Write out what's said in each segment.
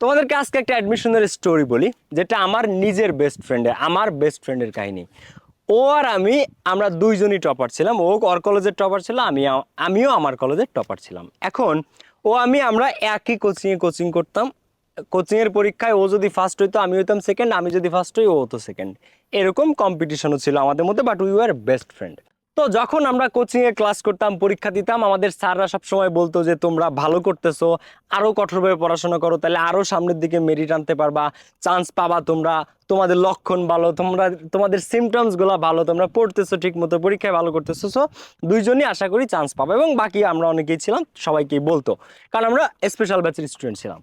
তোমাদেরকে আজকে একটা অ্যাডমিশনের স্টোরি বলি, যেটা আমার নিজের বেস্ট ফ্রেন্ডের আমার বেস্ট ফ্রেন্ডের কাহিনী। ও আর আমি, আমরা দুইজনই টপার ছিলাম। ও ওর কলেজের টপার ছিল, আমি আমিও আমার কলেজের টপার ছিলাম। এখন, ও আমি, আমরা একই কোচিংয়ে কোচিং করতাম। কোচিংয়ের পরীক্ষায় ও যদি ফার্স্ট হইতো, আমি হইতাম সেকেন্ড আমি যদি ফার্স্ট হই, ও হতো সেকেন্ড এরকম কম্পিটিশনও ছিল আমাদের মধ্যে but we are best friend তো যখন আমরা কোচিংয়ে ক্লাস করতাম, পরীক্ষা দিতাম, আমাদের স্যাররা সব সময় বলতো যে, তোমরা ভালো করতেছো, আরও কঠোরভাবে পড়াশোনা করো, তাহলে আরও সামনের দিকে মেরিট আনতে পারবা চান্স পাবা তোমরা, তোমাদের লক্ষণ ভালো, তোমরা, তোমাদের সিমটমসগুলো ভালো, তোমরা পড়তেছো ঠিক মতো পরীক্ষায় ভালো করতেছো। সো দুইজনই আশা করি চান্স পাবো এবং বাকি আমরা অনেকেই ছিলাম, সবাইকেই বলতো, কারণ আমরা স্পেশাল ব্যাচের স্টুডেন্ট ছিলাম।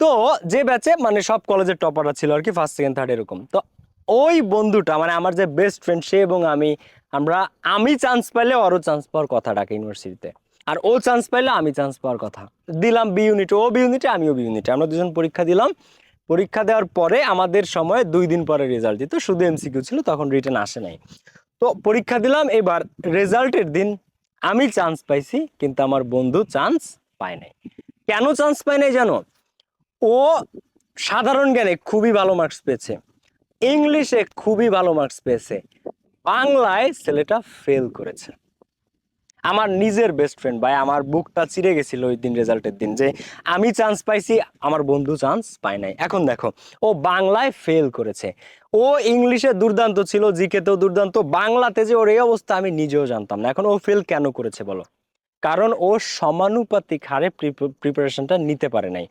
তো যে ব্যাচে মানে সব কলেজের টপাররা ছিল আর কি ফার্স্ট সেকেন্ড থার্ড এরকম। তো ওই বন্ধুটা মানে আমার যে বেস্ট ফ্রেন্ড সে এবং আমি আমরা, আমি চান্স পাইলে ওরও চান্স পাওয়ার কথা ডাকে ইউনিভার্সিটিতে আর ও চান্স পাইলে আমি চান্স পাওয়ার কথা। দিলাম বি ইউনিটে ও বি ইউনিটে আমিও বি ইউনিটে আমরা দুজন পরীক্ষা দিলাম। পরীক্ষা দেওয়ার পরে আমাদের সময় দুই দিন পরে রেজাল্ট দিত। শুধু এমসিকিউ ছিল, তখন রিটার্ন আসে নাই। তো পরীক্ষা দিলাম, এবার রেজাল্টের দিন আমি চান্স পাইছি, কিন্তু আমার বন্ধু চান্স পায় নাই। কেন চান্স পায় নাই জানো? ও সাধারণ জ্ঞানে খুবই ভালো মার্কস পেয়েছে। ইংলিশে খুবই ভালো মার্কস পেয়েছে। বাংলায় ছেলেটা ফেল করেছে। আমার নিজের বেস্ট ফ্রেন্ড ভাই, আমার বুকটা চিড়ে গেছিল ওই দিন রেজাল্টের দিন যে আমি চান্স পাইছি, আমার বন্ধু চান্স পায় নাই। এখন দেখো, ও বাংলায় ফেল করেছে। ও ইংলিশে দুর্দান্ত ছিল জিকেতেও দুর্দান্ত, বাংলাতে যে ওর এই অবস্থা আমি নিজেও জানতাম না। এখন ও ফেল কেন করেছে বলো? কারণ ও সমানুপাতিক হারে প্রিপারেশনটা নিতে পারে নাই।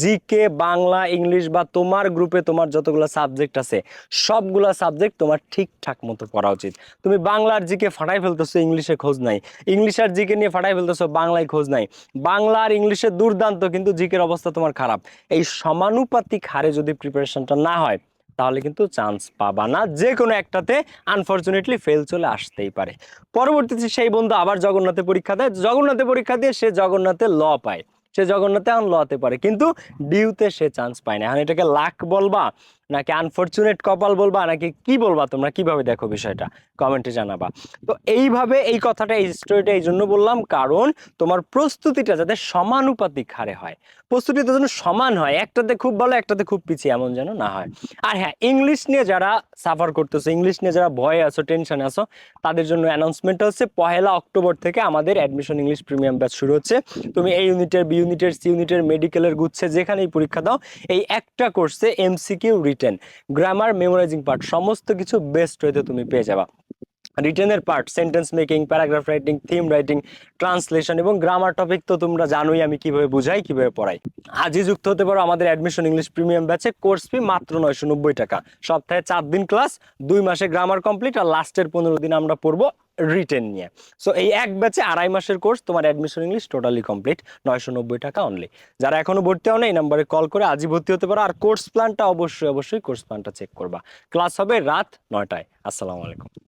জিকে বাংলা, ইংলিশ বা তোমার গ্রুপে তোমার যতগুলো সাবজেক্ট আছে, সবগুলা সাবজেক্ট তোমার ঠিকঠাক মতো পড়া উচিত। তুমি বাংলার জিকে ফাটাই ফেলতেছো, ইংলিশে খোঁজ নাই। ইংলিশের জিকে নিয়ে ফাটাই ফেলতেছো, বাংলায় খোঁজ নাই। বাংলা আর ইংলিশে দুর্দান্ত, কিন্তু জিকের অবস্থা তোমার খারাপ। এই সমানুপাতিক হারে যদি প্রিপারেশনটা না হয় তাহলে কিন্তু চান্স পাবা না। যে কোনো একটাতে আনফর্চুনেটলি ফেল চলে আসতেই পারে। পরবর্তীতে সেই বন্ধু আবার জগন্নাথে পরীক্ষা দেয়। জগন্নাথে পরীক্ষা দিয়ে সে জগন্নাথে ল পায়। সে জগন্নাথে এখন লতে পারে কিন্তু ডিউতে সে চান্স পায় না। এখন এটাকে লাক বলবা। নাকি আনফর্চুনেট কপাল বলবা, নাকি কি বলবা তোমরা? কীভাবে দেখো বিষয়টা? কমেন্টে জানাবা। তো এইভাবে এই কথাটা, এই স্টোরিটা এই জন্য বললাম, কারণ তোমার প্রস্তুতিটা যাতে সমানুপাতিক হারে হয়। প্রস্তুতিটা যেন সমান হয়, একটাতে খুব ভালো, একটাতে খুব পিছিয়ে, এমন যেন না হয়। আর হ্যাঁ ইংলিশ নিয়ে যারা সাফার করতেছো ইংলিশ নিয়ে যারা ভয়ে আছো টেনশনে আছো, তাদের জন্য অ্যানাউন্সমেন্ট হচ্ছে, পহেলা অক্টোবর থেকে আমাদের অ্যাডমিশন ইংলিশ প্রিমিয়াম ব্যাচ শুরু হচ্ছে। তুমি এই ইউনিটের বি ইউনিটের সি ইউনিটের মেডিকেলের গুচ্ছে যেখানেই পরীক্ষা দাও, এই একটা কোর্সে M C Q written grammar memorising part সমস্ত কিছু বেস্ট হইতে তুমি পেয়ে যাবা। রিটেনের part sentence making paragraph writing theme writing translation এবং গ্রামার টপিক তো তোমরা জানোই আমি কীভাবে বুঝাই, কীভাবে পড়াই। আজই যুক্ত হতে পারো আমাদের অ্যাডমিশন ইংলিশ প্রিমিয়াম ব্যাচে কোর্স ফি মাত্র নয়শো নব্বই টাকা। সপ্তাহে চার দিন ক্লাস দুই মাসে গ্রামার কমপ্লিট আর লাস্টের পনেরো দিন আমরা পড়ব রিটেন নিয়ে। সো এই এক ব্যাচে আড়াই মাসের কোর্স তোমার অ্যাডমিশন ইংলিশ টোটালি কমপ্লিট নয়শো নব্বই টাকা অনলি যারা এখনও ভর্তি হও না এই নাম্বারে কল করে আজই ভর্তি হতে পারো। আর কোর্স প্ল্যানটা অবশ্যই অবশ্যই কোর্স প্ল্যানটা চেক করবা। ক্লাস হবে রাত নয়টায়। আসসালামু আলাইকুম।